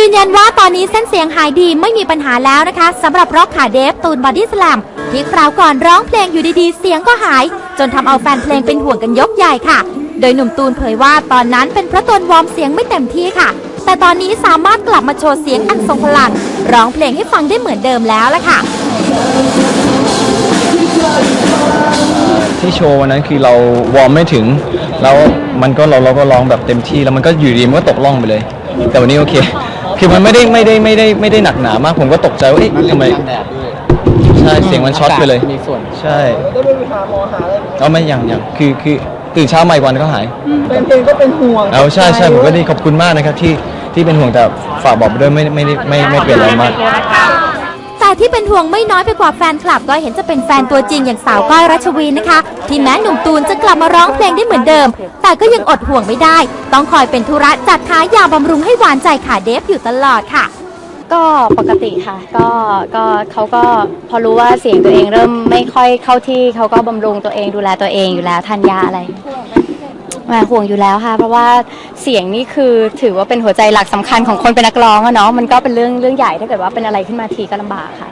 ยืนยันว่าตอนนี้เส้นเสียงหายดีไม่มีปัญหาแล้วนะคะสำหรับร็อกขาเดฟตูนบอดี้สแลมที่คราวก่อนร้องเพลงอยู่ดีๆ เสียงก็หาย จนทำเอาแฟนเพลงเป็นห่วงกันยกใหญ่ค่ะ โดยหนุ่มตูนเผยว่าตอนนั้นเป็นเพราะตนวอร์มเสียงไม่เต็มที่ค่ะ แต่ตอนนี้สามารถกลับมาโชว์เสียงอันทรงพลังร้องเพลงให้ฟังได้เหมือนเดิมแล้วละค่ะ ที่โชว์วันนั้นคือเราวอร์มไม่ถึง แล้วมันก็เราเราก็ร้องแบบเต็มที่แล้วมันก็อยู่ดีมันก็ตกล่องไปเลย แต่วันนี้โอเค คือมันไม่ได้ไม่ได้ไม่ได้ไม่ได้หนักหนามาก ผมก็ตกใจว่าเอ๊ะทำไมใช่เสียงมันช็อตไปเลย มีส่วน ใช่ได้ไปหาหมอหาอะไรเอาไม่ยังยังคือคือตื่นเช้ามาอีกวันก็หาย เป็นเพลงก็เป็นห่วงเอาใช่ใช่ผมก็ดีขอบคุณมากนะครับที่ที่เป็นห่วงแต่ฝากบอกไปด้วยไม่ไม่ได้ไม่ไม่เปลี่ยนอะไรมาก แต่ที่เป็นห่วงไม่น้อยไปกว่าแฟนคลับก็เห็นจะเป็นแฟนตัวจริงอย่างสาวก้อยรัชวีนะคะ ที่แม้หนุ่มตูนจะกลับมาร้องเพลงได้เหมือนเดิม แต่ก็ยังอดห่วงไม่ได้ ต้องคอยเป็นธุระจัดหายาบำรุงให้หวานใจขาเดฟอยู่ตลอดค่ะ ก็ปกติค่ะ ก็ก็เขาก็พอรู้ว่าเสียงตัวเองเริ่มไม่ค่อยเข้าที่เขาก็บำรุงตัวเองดูแลตัวเองอยู่แล้วทานยาอะไร แหมห่วงอยู่แล้วค่ะ เพราะว่าเสียงนี่คือถือว่าเป็นหัวใจหลักสำคัญของคนเป็นนักร้องอะเนาะมันก็เป็นเรื่องเรื่องใหญ่ถ้าเกิดว่าเป็นอะไรขึ้นมาทีก็ลำบากค่ะ